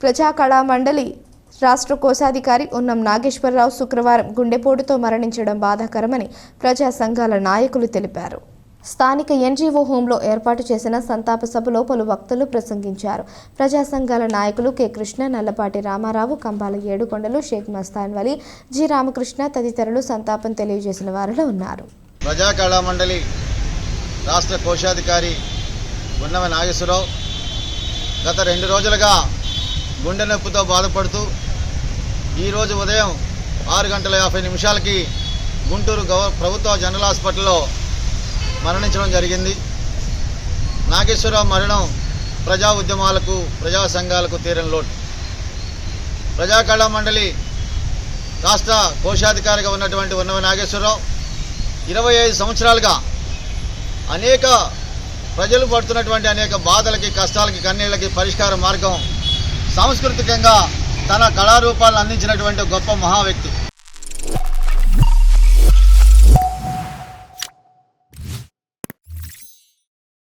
ప్రజా కళా మండలి రాష్ట్ర కోశాధికారి ఉన్నం నాగేశ్వరరావు శుక్రవారం గుండెపోటుతో మరణించడం బాధాకరమని ప్రజా సంఘాల నాయకులు తెలిపారు. స్థానిక ఎన్జీఓ హోంలో ఏర్పాటు చేసిన సంతాప సభలో పలు వక్తలు ప్రసంగించారు. ప్రజా సంఘాల నాయకులు కె. కృష్ణ నల్లపాటి రామారావు కంబాల ఏడుకొండలు షేక్ మస్తాన్ వలి జి. రామకృష్ణ తదితరులు సంతాపం తెలియజేసిన వారిలో ఉన్నారు. ప్రజా కళామండలి రాష్ట్ర కోశాధికారి ఉన్నవ నాగేశ్వరరావు గత రెండు రోజులుగా గుండె నొప్పితో బాధపడుతూ ఈరోజు ఉదయం ఆరు గంటల యాభై నిమిషాలకి గుంటూరు గవ ప్రభుత్వ జనరల్ హాస్పిటల్లో మరణించడం జరిగింది. నాగేశ్వరరావు మరణం ప్రజా ఉద్యమాలకు ప్రజా సంఘాలకు తీరని లోటు. ప్రజా కళా మండలి రాష్ట్ర కోశాధికారిగా ఉన్నటువంటి ఉన్నవ నాగేశ్వరరావు ఇరవై ఐదు సంవత్సరాలుగా అనేక ప్రజలు పడుతున్నటువంటి అనేక బాధలకి కష్టాలకి కన్నీళ్ళకి పరిష్కార మార్గం సాంస్కృతికంగా తన కళారూపాలను అందించినటువంటి గొప్ప మహా వ్యక్తి